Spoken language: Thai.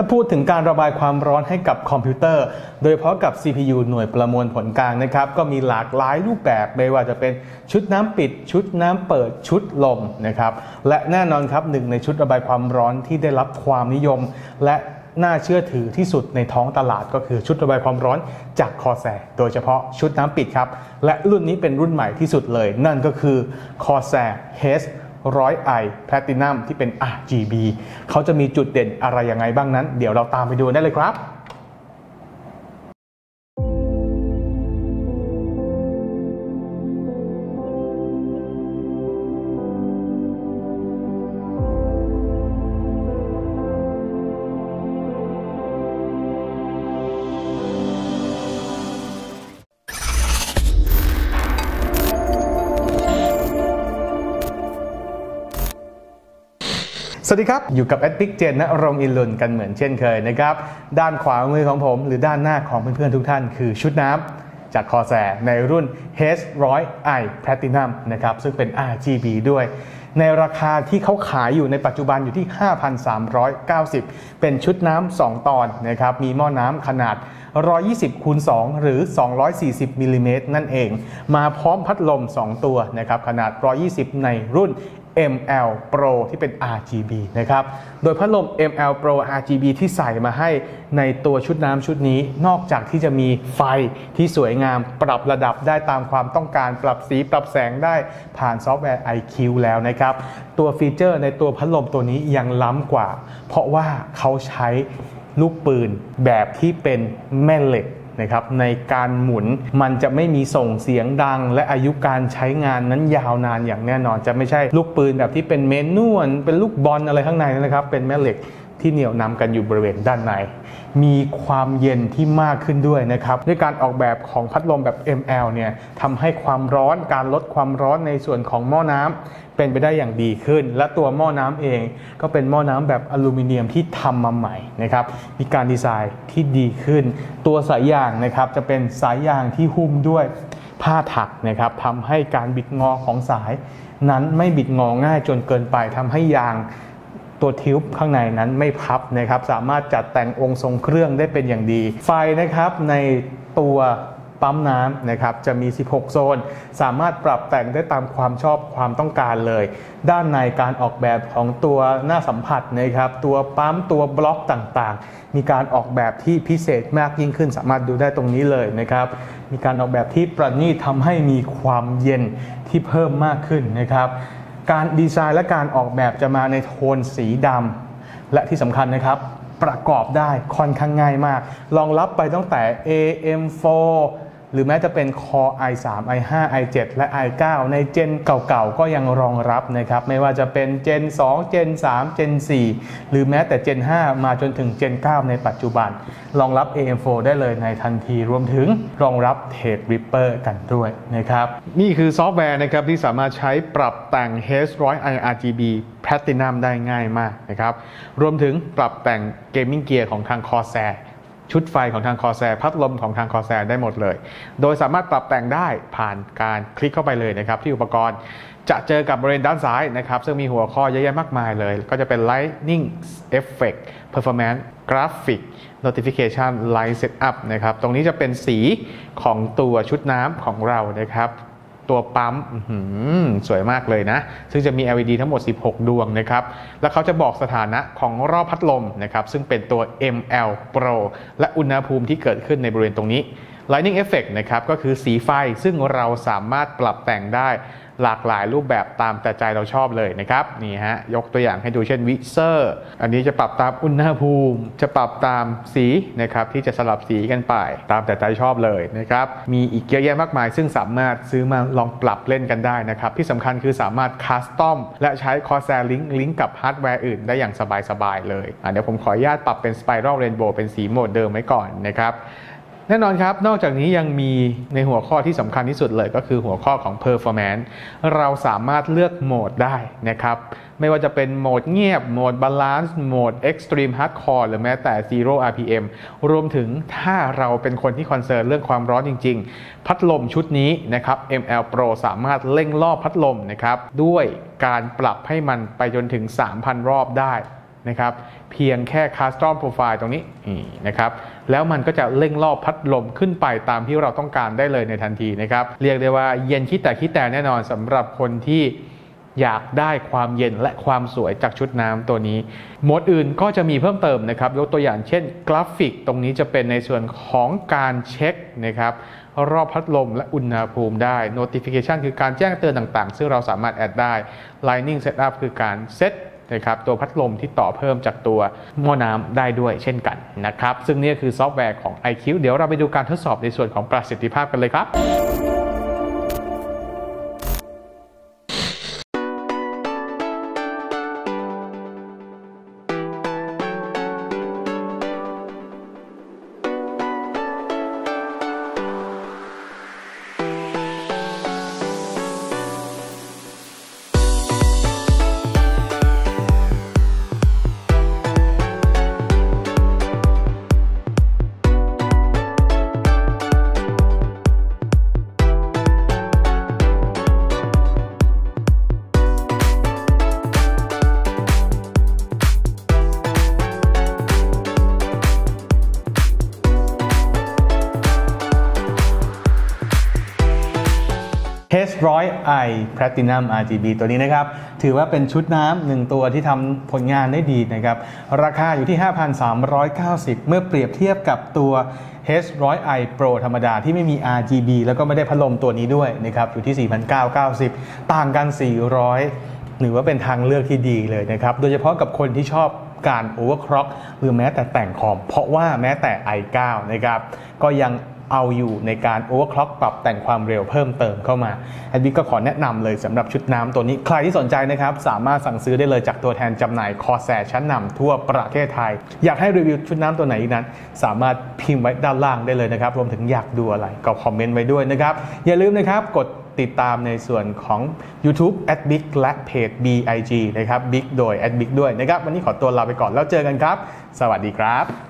ถ้าพูดถึงการระบายความร้อนให้กับคอมพิวเตอร์ โดยเฉพาะกับ CPU หน่วยประมวลผลกลางนะครับ ก็มีหลากหลายรูปแบบไม่ว่าจะเป็นชุดน้ำปิด ชุดน้ำเปิดชุดลมนะครับ และแน่นอนครับหนึ่งในชุดระบายความร้อนที่ได้รับความนิยม และน่าเชื่อถือที่สุดในท้องตลาดก็คือชุดระบายความร้อนจากคอแซโดยเฉพาะชุดน้ำปิดครับ และรุ่นนี้เป็นรุ่นใหม่ที่สุดเลย นั่นก็คือ Corsair H 100i Platinum ที่เป็น RGB เขาจะมีจุดเด่นอะไรยังไงบ้างนั้น เดี๋ยวเราตามไปดูได้เลยครับ สวัสดีครับ อยู่กับแอดพิกเจนณรงอินลุนกันเหมือนเช่นเคยนะครับ ด้านขวามือของผมหรือด้านหน้าของเพื่อนๆทุกท่านคือชุดน้ำจากคอแซในรุ่น H100i Platinum นะครับ ซึ่งเป็น RGB ด้วย ในราคาที่เขาขายอยู่ในปัจจุบันอยู่ที่ 5,390 เป็นชุดน้ำ 2 ตอนนะครับ มีหม้อน้ำขนาด120คูณ2หรือ 240มิลลิเมตรนั่นเอง มาพร้อมพัดลม 2 ตัวนะครับขนาด 120 ในรุ่น ML Pro ที่เป็น RGB นะครับ โดยพัดลม ML Pro RGB ที่ใส่มาให้ในตัวชุดน้ำชุดนี้ นอกจากที่จะมีไฟที่สวยงามปรับระดับได้ตามความต้องการปรับสีปรับแสงได้ผ่านซอฟต์แวร์ IQ แล้วนะครับ ตัวฟีเจอร์ในตัวพัดลมตัวนี้ยังล้ำกว่า เพราะว่าเขาใช้ ลูกปืนแบบที่เป็นแม่เหล็กนะครับในการหมุนมันจะไม่มีส่งเสียงดัง และอายุการใช้งานนั้นยาวนานอย่างแน่นอน จะไม่ใช่ลูกปืนแบบที่เป็นเมนนวลเป็นลูกบอลอะไรข้างในนะครับ เป็นแม่เหล็ก ที่เหนี่ยวนำกันอยู่บริเวณด้านใน มีความเย็นที่มากขึ้นด้วยนะครับด้วยการออกแบบของพัดลมแบบ ML เนี่ยทำให้ความร้อนการลดความร้อนในส่วนของหม้อน้ำเป็นไปได้อย่างดีขึ้น และตัวหม้อน้ำเองก็เป็นหม้อน้ำแบบอลูมิเนียมที่ทำมาใหม่นะครับมีการดีไซน์ที่ดีขึ้น ตัวสายยางนะครับจะเป็นสายยางที่หุ้มด้วยผ้าถักนะครับทำให้การบิดงอของสายนั้นไม่บิดงอง่ายจนเกินไปทำให้ยาง ตัวทิวบข้างในนั้นไม่พับนะครับ สามารถจัดแต่งองค์ทรงเครื่องได้เป็นอย่างดี ไฟนะครับในตัวปั๊มน้ำนะครับจะมี 16 โซน สามารถปรับแต่งได้ตามความชอบความต้องการเลย ด้านในการออกแบบของตัวหน้าสัมผัสนะครับตัวปั๊มตัวบล็อกต่างๆ มีการออกแบบที่พิเศษมากยิ่งขึ้น สามารถดูได้ตรงนี้เลยนะครับมีการออกแบบที่ประณีตทำให้มีความเย็นที่เพิ่มมากขึ้นนะครับ การดีไซน์และการออกแบบจะมาในโทนสีดำและที่สำคัญนะครับประกอบได้ค่อนข้างง่ายมากรองรับไปตั้งแต่ AM4 หรือแม้จะเป็น Core i3 i5 i7 และ i9 ในเจนเก่าๆ ก็ยังรองรับนะครับ ไม่ว่าจะเป็นเจน 2 เจน 3 เจน 4 หรือแม้แต่เจน 5 มาจนถึงเจน 9 ในปัจจุบัน รองรับ AM4 ได้เลยในทันทีรวมถึงรองรับ Thread Ripper กันด้วยนะครับ นี่คือซอฟต์แวร์นะครับ ที่สามารถใช้ปรับแต่ง H100i RGB Platinum ได้ง่ายมากนะครับ รวมถึงปรับแต่ง Gaming Gear ของทาง Corsair ชุดไฟของทางคอแซพัดลมของทางคอแซได้หมดเลย โดยสามารถปรับแต่งได้ผ่านการคลิกเข้าไปเลยนะครับ ที่อุปกรณ์จะเจอกับบริเวณด้านซ้ายนะครับ ซึ่งมีหัวข้อเยอะแยะมากมายเลย ก็จะเป็น Lightning Effect Performance Graphic Notification Light Setup นะครับ ตรงนี้จะเป็นสีของตัวชุดน้ำของเรานะครับ ตัวปั๊มสวยมากเลยนะ ซึ่งจะมี LED ทั้งหมด 16 ดวงนะครับ แล้วเขาจะบอกสถานะของรอบพัดลมนะครับ ซึ่งเป็นตัว ML Pro และอุณหภูมิที่เกิดขึ้นในบริเวณตรงนี้ Lightning Effect นะครับ ก็คือสีไฟซึ่งเราสามารถปรับแต่งได้ หลากหลายรูปแบบตามแต่ใจเราชอบเลยนะครับนี่ฮะยกตัวอย่างให้ดูเช่นวิเซอร์ อันนี้จะปรับตามอุณหภูมิ จะปรับตามสีนะครับที่จะสลับสีกันไปตามแต่ใจชอบเลยนะครับมีอีกเยอะแยะมากมาย ซึ่งสามารถซื้อมาลองปรับเล่นกันได้นะครับที่สำคัญคือสามารถคัสตอมและใช้ Corsair Link ลิงก์กับฮาร์ดแวร์อื่นได้อย่างสบายๆเลยเดี๋ยวผมขออนุญาตปรับเป็น Spiral Rainbow เป็นสีโหมดเดิมไว้ก่อนนะครับ แน่นอนครับ นอกจากนี้ยังมีในหัวข้อที่สำคัญที่สุดเลยก็คือหัวข้อของ performance เราสามารถเลือกโหมดได้นะครับ ไม่ว่าจะเป็นโหมดเงียบ โหมด balance โหมด extreme hardcore หรือแม้แต่ zero rpm รวมถึงถ้าเราเป็นคนที่คอนเซิร์นเรื่องความร้อนจริง ๆ พัดลมชุดนี้นะครับ ML Pro สามารถเร่งรอบพัดลมนะครับด้วยการปรับให้มันไปจนถึง 3,000 รอบได้นะครับ เพียงแค่ Custom Profile ตรงนี้นี่นะครับ แล้วมันก็จะเร่งรอบพัดลมขึ้นไปตามที่เราต้องการได้เลยในทันทีนะครับ เรียกได้ว่าเย็นคิดแต่คิดแต่แน่นอนสำหรับคนที่อยากได้ความเย็นและความสวยจากชุดน้ำตัวนี้โหมดอื่นก็จะมีเพิ่มเติมนะครับ ยกตัวอย่างเช่นกราฟิก ตรงนี้จะเป็นในส่วนของการเช็คนะครับรอบพัดลมและอุณหภูมิได้ notification คือการแจ้งเตือนต่างๆ ซึ่งเราสามารถแอดได้ lining setup คือการเซต นะครับตัวพัดลมที่ต่อเพิ่มจากตัวหม้อน้ำได้ด้วยเช่นกันนะครับ ซึ่งนี่คือซอฟต์แวร์ของ iQ เดี๋ยวเราไปดูการทดสอบในส่วนของประสิทธิภาพกันเลยครับ H100i Platinum RGB ตัวนี้นะครับ ถือว่าเป็นชุดน้ำหนึ่งตัวที่ทำผลงานได้ดีนะครับ ราคาอยู่ที่ 5,390 เมื่อเปรียบเทียบกับตัว H100i Pro ธรรมดาที่ไม่มี RGB แล้วก็ไม่ได้พัดลมตัวนี้ด้วยนะครับ อยู่ที่ 4,990 ต่างกัน 400 หรือว่าเป็นทางเลือกที่ดีเลยนะครับ โดยเฉพาะกับคนที่ชอบการ overclock หรือแม้แต่แต่งคอม เพราะว่าแม้แต่ i9 นะครับ ก็ยัง เอาอยู่ในการ overclock ปรับแต่งความเร็วเพิ่มเติมเข้ามาแอดบิ๊กก็ขอแนะนำเลยสำหรับชุดน้ำตัวนี้ ใครที่สนใจนะครับ สามารถสั่งซื้อได้เลยจากตัวแทนจำหน่ายคอแสชั้นนำทั่วประเทศไทย อยากให้รีวิวชุดน้ำตัวไหนนั้น สามารถพิมพ์ไว้ด้านล่างได้เลยนะครับ รวมถึงอยากดูอะไรก็คอมเมนต์ไว้ด้วยนะครับ อย่าลืมนะครับกดติดตามในส่วนของ YouTube a d b i g และเพจ BIG นะครับ Big โดย a d b i g ด้วยนะครับ วันนี้ขอตัวลาไปก่อนแล้วเจอกันครับ สวัสดีครับ